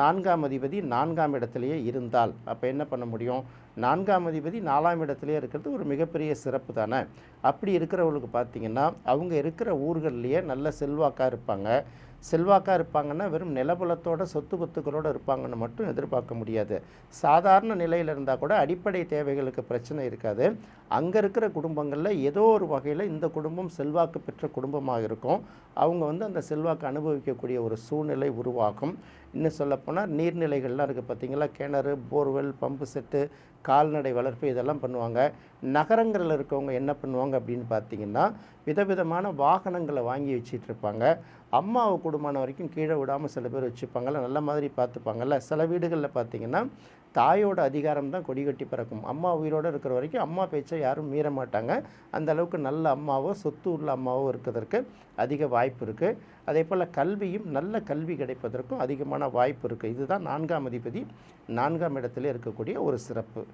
நான்காம் அதிபதி நான்காம் இடத்திலேயே இருந்தால் அப்போ என்ன பண்ண முடியும்? நான்காம் அதிபதி நாலாம் இடத்துலையே இருக்கிறது ஒரு மிகப்பெரிய சிறப்பு தானே? அப்படி இருக்கிறவங்களுக்கு பார்த்தீங்கன்னா அவங்க இருக்கிற ஊர்கள்லேயே நல்ல செல்வாக்காக இருப்பாங்க. செல்வாக்காக இருப்பாங்கன்னா வெறும் நிலபலத்தோட சொத்து பத்துக்களோடு இருப்பாங்கன்னு மட்டும் எதிர்பார்க்க முடியாது. சாதாரண நிலையில் இருந்தால் கூட அடிப்படை தேவைகளுக்கு பிரச்சனை இருக்காது. அங்கே இருக்கிற குடும்பங்களில் ஏதோ ஒரு வகையில் இந்த குடும்பம் செல்வாக்கு பெற்ற குடும்பமாக இருக்கும். அவங்க வந்து அந்த செல்வாக்கு அனுபவிக்கக்கூடிய ஒரு சூழ்நிலை உருவாகும். இன்னும் சொல்லப்போனால் நீர்நிலைகள்லாம் இருக்குது பார்த்தீங்களா? கிணறு போர்வெல் பம்பு செட்டு கால்நடை வளர்ப்பு இதெல்லாம் பண்ணுவாங்க. நகரங்களில் இருக்கவங்க என்ன பண்ணுவாங்க அப்படின்னு பார்த்தீங்கன்னா விதவிதமான வாகனங்களை வாங்கி வச்சுட்டு இருப்பாங்க அம்மாவை குடும்பமான வரைக்கும் கீழே விடாமல் சில பேர் வச்சுப்பாங்கல்ல நல்ல மாதிரி பார்த்துப்பாங்கல்ல. சில வீடுகளில் பார்த்தீங்கன்னா தாயோட அதிகாரம் தான் கொடி கட்டி பறக்கும். அம்மா உயிரோடு இருக்கிற வரைக்கும் அம்மா பேச்சை யாரும் மீற மாட்டாங்க. அந்த அளவுக்கு நல்ல அம்மாவோ சொத்து உள்ள அம்மாவோ இருக்கிறதுக்கு அதிக வாய்ப்பு இருக்குது அதே போல் கல்வியும் நல்ல கல்வி கிடைப்பதற்கும் அதிகமான வாய்ப்பு இருக்குது இதுதான் நான்காம் அதிபதி நான்காம் இடத்துல இருக்கக்கூடிய ஒரு சிறப்பு.